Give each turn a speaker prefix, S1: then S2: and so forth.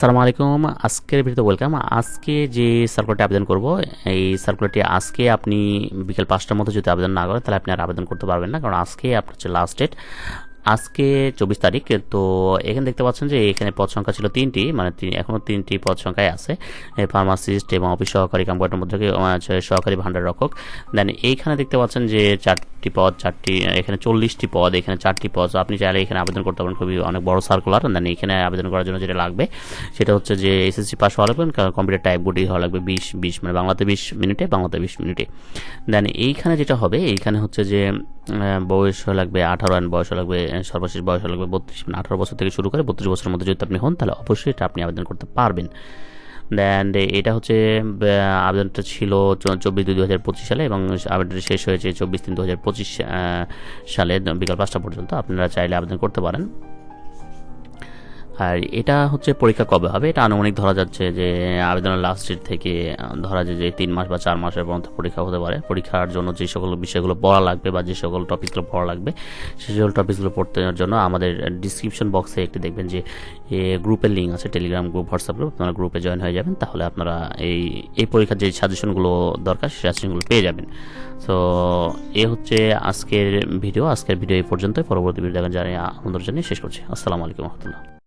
S1: সালামু আলাইকুম আজকের ভিডিওতে ওয়েলকাম আজকে যে সার্কুলারটি আবেদন করব, এই সার্কুলারটি আজকে আপনি বিকেল পাঁচটার মধ্যে যদি আবেদন না করেন, তাহলে আপনি আর আবেদন করতে পারবেন না। কারণ আজকে আপনার হচ্ছে লাস্ট ডেট আজকে চব্বিশ তারিখ, তো এখানে দেখতে পাচ্ছেন যে এখানে পদ সংখ্যা ছিল তিনটি মানে তিন- এখনও তিনটি পদ সংখ্যায় আছে। ফার্মাসিস্ট এবং অফিস সহকারী কম্পিউটার মধ্যে সহকারী ভান্ডার রক্ষক দেন এইখানে দেখতে পাচ্ছেন যে চারটি পদ, চারটি, এখানে চল্লিশটি পদ, এখানে চারটি পদ। আপনি চাইলে এখানে আবেদন করতে পারেন, খুবই অনেক বড় সার্কুলার দেন এখানে আবেদন করার জন্য যেটা লাগবে, সেটা হচ্ছে যে এসএসসি পাস হওয়া লাগবে কম্পিউটার টাইপ গুটি হওয়া লাগবে বিশ বিশ মানে বাংলাতে বিশ মিনিটে, বাংলাতে বিশ মিনিটে। দেন এইখানে যেটা হবে, এইখানে হচ্ছে যে বয়স লাগবে আঠারো অ্যান্ড বয়স লাগবে সর্বশেষ বয়স লাগবে বত্রিশ মানে আঠারো বছর থেকে শুরু করে বত্রিশ বছরের মধ্যে যদি আপনি হন, তাহলে অবশ্যই এটা আপনি আবেদন করতে পারবেন। দেন এটা হচ্ছে আবেদনটা ছিল চব্বিশ দুই দু হাজার পঁচিশ সালে এবং আবেদনটা শেষ হয়েছে চব্বিশ তিন দু হাজার পঁচিশ সালে, বিকাল পাঁচটা পর্যন্ত। আপনারা চাইলে আবেদন করতে পারেন। আর এটা হচ্ছে পরীক্ষা কবে হবে? এটা আনুমানিক ধরা যাচ্ছে যে, আবেদনের লাস্ট ডেট থেকে ধরা যায় যে তিন মাস বা চার মাসের মধ্যে পরীক্ষা হতে পারে। পরীক্ষার জন্য যে সকল বিষয়গুলো পড়া লাগবে বা যে সকল টপিকগুলো পড়া লাগবে সেই সকল টপিকগুলো পড়তে জন্য আমাদের ডিসক্রিপশন বক্সে একটি দেখবেন যে গ্রুপের লিঙ্ক আছে টেলিগ্রাম গ্রুপ হোয়াটসঅ্যাপ গ্রুপ আপনারা গ্রুপে জয়েন হয়ে যাবেন। তাহলে আপনারা এই এই পরীক্ষার যে সাজেশনগুলো দরকার, সেই সাজেশনগুলো পেয়ে যাবেন। সো এ হচ্ছে আজকের ভিডিও আজকের ভিডিও এই পর্যন্তই। পরবর্তী ভিডিও দেখার জানিয়ে আমন্ত্রণ জানিয়ে শেষ করছি। আসসালামু আলাইকুম রহমতুল্লাহ।